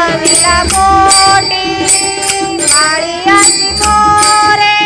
लपविला पोटी माळियाची पोरे